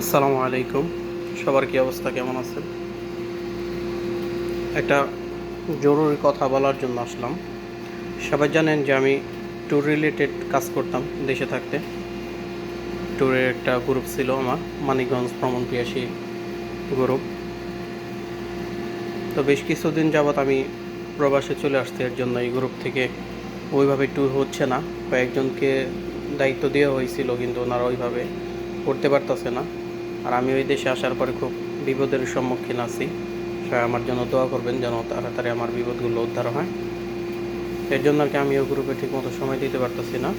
আসসালামু আলাইকুম। সবার কি অবস্থা, কেমন আছেন? একটা জরুরি কথা বলার জন্য আসলাম। সবাই জানেন যে আমি ট্যুর রিলেটেড কাজ করতাম দেশে থাকতে। ট্যুরের একটা গ্রুপ ছিল আমার, মানিকগঞ্জ ভ্রমণ পিয়াসী গ্রুপ তো বেশ কিছুদিন যাবৎ আমি প্রবাসে চলে আসছি এর জন্য এই গ্রুপ থেকে। ওইভাবে ট্যুর হচ্ছে না, কয়েকজনকে দায়িত্ব দেওয়া হয়েছিল, কিন্তু ওনারা ওইভাবে করতে পারতেছে না। আর আমি ওই দেশে আসার পরে খুব বিপদের সম্মুখীন আছি। সবাই আমার জন্য দোয়া করবেন যেন তাড়াতাড়ি আমার বিপদগুলো উদ্ধার হয়। এর জন্য আর কি আমি ওই গ্রুপে ঠিকমতো সময় দিতে পারতেছি না।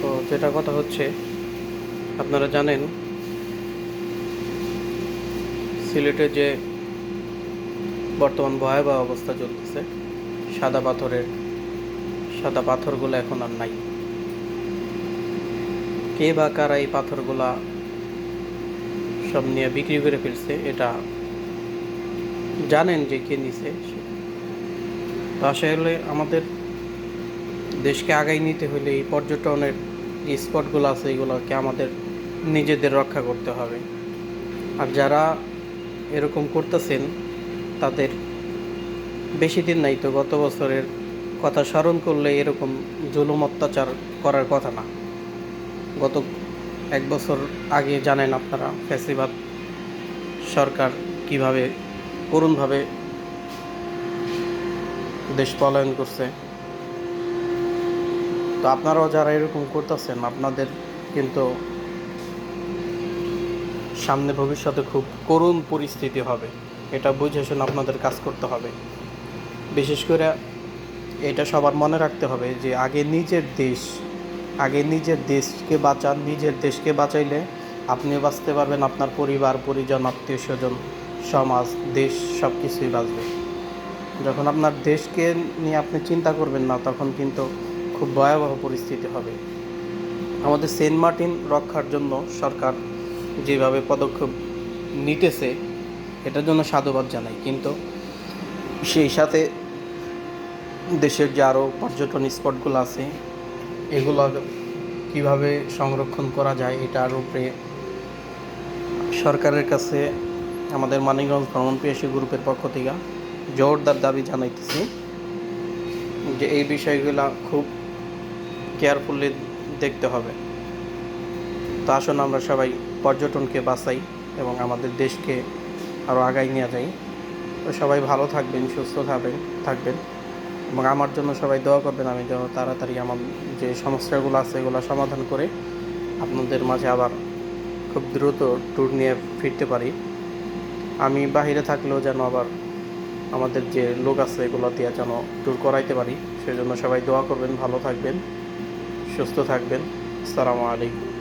তো যেটা কথা হচ্ছে, আপনারা জানেন, সিলেটে যে বর্তমান ভয়াবহ অবস্থা চলতেছে, সাদা পাথরের, সাদা পাথরগুলো এখন আর নাই। কে বা কারা এই পাথরগুলা সব নিয়ে বিক্রি করে ফেলছে, এটা জানেন যে কে নিছে? আসলে আমাদের দেশকে আগাই নিতে হলে এই পর্যটনের যে স্পটগুলো আছে, এগুলোকে আমাদের নিজেদের রক্ষা করতে হবে। আর যারা এরকম করতেছেন, তাদের বেশি দিন নাই তো গত বছরের কথা স্মরণ করলে এরকম জুলুম অত্যাচার করার কথা না। গত এক বছর আগে জানেন আপনারা, ফ্যাসিবাদ সরকার কীভাবে করুণভাবে দেশ পলায়ন করছে। তো আপনারাও যারা এরকম করতেছেন, আপনাদের কিন্তু সামনে ভবিষ্যতে খুব করুণ পরিস্থিতি হবে। এটা বুঝে শুনে আপনাদের কাজ করতে হবে। বিশেষ করে এটা সবার মনে রাখতে হবে যে আগে নিজের দেশ আগে নিজের দেশকে বাঁচান, নিজের দেশকে বাঁচাইলে আপনিও বাঁচতে পারবেন, আপনার পরিবার, পরিজন, আত্মীয় স্বজন, সমাজ, দেশ সব কিছুই বাঁচবে। যখন আপনার দেশকে নিয়ে আপনি চিন্তা করবেন না, তখন কিন্তু খুব ভয়াবহ পরিস্থিতি হবে। আমাদের সেন্ট মার্টিন রক্ষার জন্য সরকার যেভাবে পদক্ষেপ নিতেছে, এটার জন্য সাধুবাদ জানাই। কিন্তু সেই সাথে দেশের যে আরও পর্যটন স্পটগুলো আছে এগুলো কীভাবে সংরক্ষণ করা যায় এটার উপরে সরকারের কাছে আমাদের মানিকগঞ্জ ভ্রমণ পিয়াসী গ্রুপের পক্ষ থেকে জোরদার দাবি জানাইতেছি যে এই বিষয়গুলো খুব কেয়ারফুলি দেখতে হবে। তো আসুন আমরা সবাই পর্যটনকে বাঁচাই এবং আমাদের দেশকে আরও আগাই নিয়ে যাই। তো সবাই ভালো থাকবেন, সুস্থ থাকবেন থাকবেন। এবং আমার জন্য সবাই দোয়া করবেন, আমি যেন তাড়াতাড়ি আমার যে সমস্যাগুলো আছে এগুলো সমাধান করে আপনাদের মাঝে আবার খুব দ্রুত ট্যুর নিয়ে ফিরতে পারি। আমি বাহিরে থাকলেও যেন আবার আমাদের যে লোক আছে এগুলো দিয়ে যেন ট্যুর করাইতে পারি। সেজন্য সবাই দোয়া করবেন, ভালো থাকবেন, সুস্থ থাকবেন। আসসালামু আলাইকুম।